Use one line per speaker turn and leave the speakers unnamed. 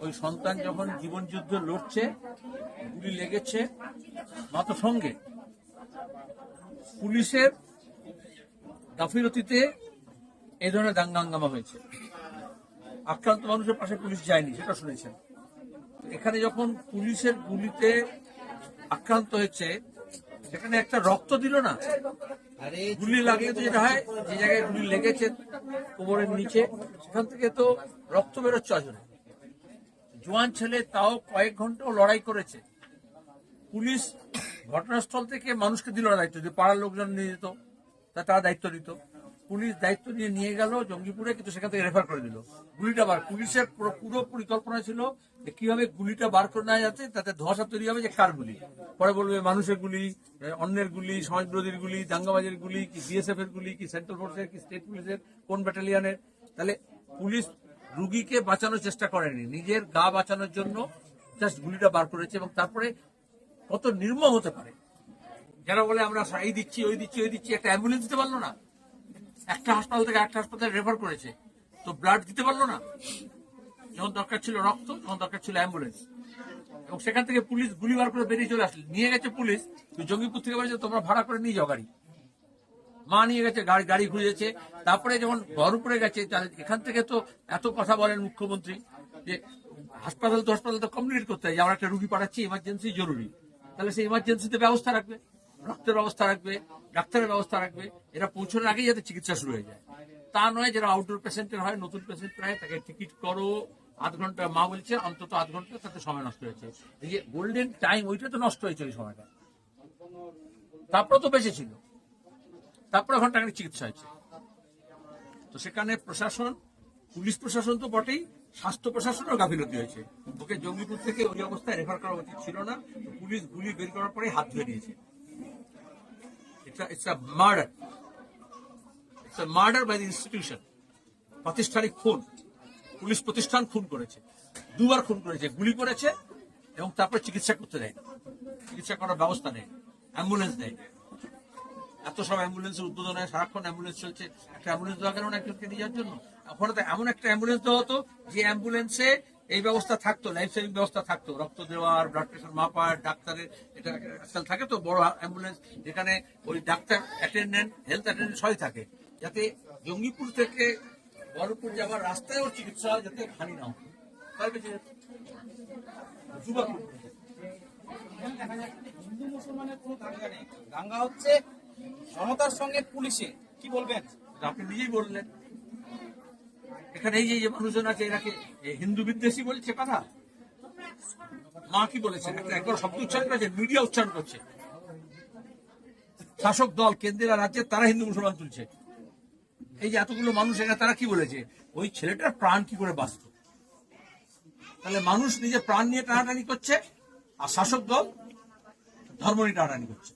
ওই সন্তান যখন জীবন যুদ্ধ লড়ছে গুলি লেগেছে মাত্র সঙ্গে পুলিশের গাফিলতিতে এই ধরনের দাঙ্গা হাঙ্গামা হয়েছে। আক্রান্ত মানুষের পাশে পুলিশ যায়নি সেটা শুনেছেন। এখানে যখন পুলিশের গুলিতে আক্রান্ত হয়েছে সেখানে একটা রক্ত দিল না। গুলি লাগলে তো যেটা হয় যে জায়গায় গুলি লেগেছে কোমরের নিচে সেখান থেকে তো রক্ত বেরোচ্ছে আসলে জোয়ান ছেলে তাও কয়েক ঘন্টাও লড়াই করেছে। পুলিশ ঘটনাস্থল থেকে মানুষকে দিল দায়িত্ব যে পাড়ার লোকজন নিয়ে যেত, তা তারা দায়িত্ব নিত। পুলিশ দায়িত্ব নিয়ে নিয়ে গেল জঙ্গিপুরে, কিন্তু সেখান থেকে রেফার করে দিল। গুলিটা বার পুলিশের পুরো পুরো পরিকল্পনা ছিল যে কীভাবে গুলিটা বার করে নেওয়া যাচ্ছে, তাতে ধসা তৈরি হবে যে কার গুলি। পরে বলবে মানুষের গুলি অন্যের গুলি সমাজ বিরোধীর গুলি, দাঙ্গাবাজের গুলি, কি বিএসএফ এর গুলি, কি সেন্ট্রাল ফোর্সের কি স্টেট পুলিশের কোন ব্যাটালিয়ানের তাহলে পুলিশ রুগীকে বাঁচানোর চেষ্টা করেনি। নিজের গা বাঁচানোর জন্য জাস্ট গুলিটা বার করেছে এবং তারপরে কত নির্মম হতে পারে। যারা বলে আমরা এই দিচ্ছি, ওই দিচ্ছি ওই দিচ্ছি, একটা অ্যাম্বুলেন্স দিতে পারল না। একটা হাসপাতাল থেকে একটা হাসপাতালে রেফার করেছে। তো ব্লাড দিতে পারল না। যখন দরকার ছিল রক্ত যখন দরকার ছিল অ্যাম্বুলেন্স এবং সেখান থেকে পুলিশ গুলি বার করে বেরিয়ে চলে আসলে। নিয়ে গেছে পুলিশ জঙ্গিপুর থেকে বলেছে, তোমরা ভাড়া করে নিয়ে যাও গাড়ি। মা নিয়ে গেছে, গাড়ি গাড়ি ঘুরিয়েছে তারপরে যখন বহরমপুরে গেছে, তাহলে এখান থেকে তো এত কথা বলেন মুখ্যমন্ত্রী যে হাসপাতাল তো হাসপাতাল তো কমপ্লিট করতে হয়, যে আমরা একটা রুগী পাঠাচ্ছি ইমার্জেন্সি জরুরি। তাহলে সেই ইমার্জেন্সিতে ব্যবস্থা রাখবে, রক্তের ব্যবস্থা রাখবে, ডাক্তারের ব্যবস্থা রাখবে এটা পৌঁছানোর আগেই যাতে চিকিৎসা শুরু হয়ে যায়। তা নয় যারা আউটডোর পেশেন্টের হয়, নতুন পেশেন্ট হয় তাকে টিকিট করো, আধ ঘণ্টা, মা বলছে, অন্তত আধ ঘণ্টা, তাতে সময় নষ্ট হয়েছে। এই যে গোল্ডেন টাইম ওইটা তো নষ্ট হয়েছে ওই সময়টা। তারপরে তো বেঁচে ছিল। তারপরে ঘন্টাখানিক চিকিৎসা হয়েছে। তো সেখানে প্রশাসন, পুলিশ প্রশাসন তো বটেই, স্বাস্থ্য প্রশাসনের গাফিলতি হয়েছে। ওকে জঙ্গিপুর থেকে ওই অবস্থায় রেফার করা উচিত ছিল না পুলিশ গুলি বের করার পরে হাত ধুয়ে নিয়েছে। Murder murder by the institution প্রাতিষ্ঠানিক খুন। পুলিশ প্রতিষ্ঠান খুন করেছে। দুবার খুন করেছে, গুলি করেছে এবং তারপরে চিকিৎসা করতে দেয় চিকিৎসা করার ব্যবস্থা নেই অ্যাম্বুলেন্স নেই এত সব অ্যাম্বুলেন্সের উদ্বোধন হয় সারাক্ষণ অ্যাম্বুলেন্স চলছে। একটা অ্যাম্বুলেন্স দেওয়া না একজনকে নিয়ে যাওয়ার জন্য। তো এমন একটা অ্যাম্বুলেন্স দেওয়া হতো যে অ্যাম্বুলেন্সে এই ব্যবস্থা থাকতো লাইফ সেভিং ব্যবস্থা থাকতো। রক্ত দেওয়ার ব্লাড প্রেশার মাপার, ডাক্তারের এটা থাকে তো, বড় অ্যাম্বুলেন্স যেখানে ওই ডাক্তার অ্যাটেন্ডেন্ট হেলথ অ্যাটেন্ডেন্ট সবাই থাকে। যাতে জঙ্গিপুর থেকে বহরমপুর যাওয়ার রাস্তায় ওর চিকিৎসা হয় যাতে হানি না হয়।
হিন্দু মুসলমানের দাঙ্গা নেই। দাঙ্গা হচ্ছে জনতার সঙ্গে পুলিশে, কি বলবেন?
আপনি নিজেই বললেন। এখানে এই যে মানুষজন আছে এনাকে এ হিন্দু বিদ্বেষী বলছে কথা? মা কি একটা একবার শব্দ উচ্চারণ করেছে, মিডিয়া উচ্চারণ করছে। শাসক দল কেন্দ্রের আর রাজ্যের, তারা হিন্দু মুসলমান তুলছে। এই যে এতগুলো মানুষ এখানে তারা কি বলেছে? ওই ছেলেটার প্রাণ কি করে বাঁচত? তাহলে মানুষ নিজের প্রাণ নিয়ে টানাটানি করছে, আর শাসক দল ধর্ম নিয়ে টানাটানি করছে।